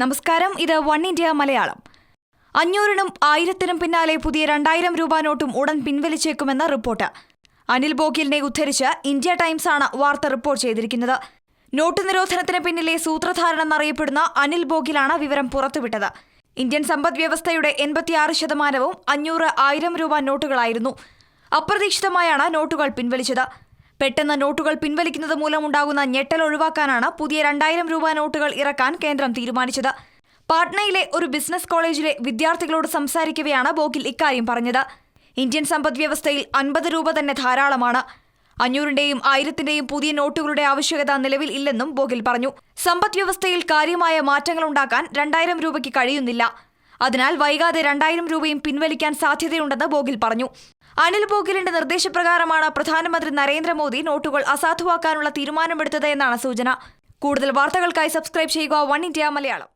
നമസ്കാരം ഇത് one India Malayalam. അഞ്ഞൂറിനും ആയിരത്തിനും പിന്നാലെ പുതിയ രണ്ടായിരം രൂപ നോട്ടും ഉടൻ പിൻവലിച്ചേക്കുമെന്ന റിപ്പോർട്ട്. അനിൽ ബോഗിലിനെ ഉദ്ധരിച്ച് ഇന്ത്യ ടൈംസ് ആണ് വാർത്ത റിപ്പോർട്ട് ചെയ്തിരിക്കുന്നത്. നോട്ട് നിരോധനത്തിന് പിന്നിലെ സൂത്രധാരൻ എന്നറിയപ്പെടുന്ന അനിൽ ബോഗിലാണ് വിവരം പുറത്തുവിട്ടത്. ഇന്ത്യൻ സമ്പദ് വ്യവസ്ഥയുടെ എൺപത്തിയാറ് ശതമാനവും അഞ്ഞൂറ് ആയിരം രൂപ നോട്ടുകളായിരുന്നു. അപ്രതീക്ഷിതമായാണ് നോട്ടുകൾ പിൻവലിച്ചത്. പെട്ടെന്ന് നോട്ടുകൾ പിൻവലിക്കുന്നത് മൂലമുണ്ടാകുന്ന ഞെട്ടൽ ഒഴിവാക്കാനാണ് പുതിയ രണ്ടായിരം രൂപ നോട്ടുകൾ ഇറക്കാൻ കേന്ദ്രം തീരുമാനിച്ചത്. പാട്നയിലെ ഒരു ബിസിനസ് കോളേജിലെ വിദ്യാർത്ഥികളോട് സംസാരിക്കവെയാണ് ബോഗിൽ ഇക്കാര്യം പറഞ്ഞത്. ഇന്ത്യൻ സമ്പദ് വ്യവസ്ഥയിൽ അൻപത് രൂപ തന്നെ ധാരാളമാണ്. അഞ്ഞൂറിന്റെയും ആയിരത്തിന്റെയും പുതിയ നോട്ടുകളുടെ ആവശ്യകത നിലവിൽ ഇല്ലെന്നും ബോഗിൽ പറഞ്ഞു. സമ്പദ് വ്യവസ്ഥയിൽ കാര്യമായ മാറ്റങ്ങൾ ഉണ്ടാക്കാൻ രണ്ടായിരം രൂപയ്ക്ക് കഴിയുന്നില്ല. അതിനാൽ വൈകാതെ രണ്ടായിരം രൂപയും പിൻവലിക്കാൻ സാധ്യതയുണ്ടെന്ന് ബോഗിൽ പറഞ്ഞു. അനിൽ ബോഗിലിന്റെ നിർദ്ദേശപ്രകാരമാണ് പ്രധാനമന്ത്രി നരേന്ദ്രമോദി നോട്ടുകൾ അസാധുവാക്കാനുള്ള തീരുമാനമെടുത്തത് എന്നാണ് സൂചന. കൂടുതൽ വാർത്തകൾക്കായി സബ്സ്ക്രൈബ് ചെയ്യുക വൺ ഇന്ത്യ മലയാളം.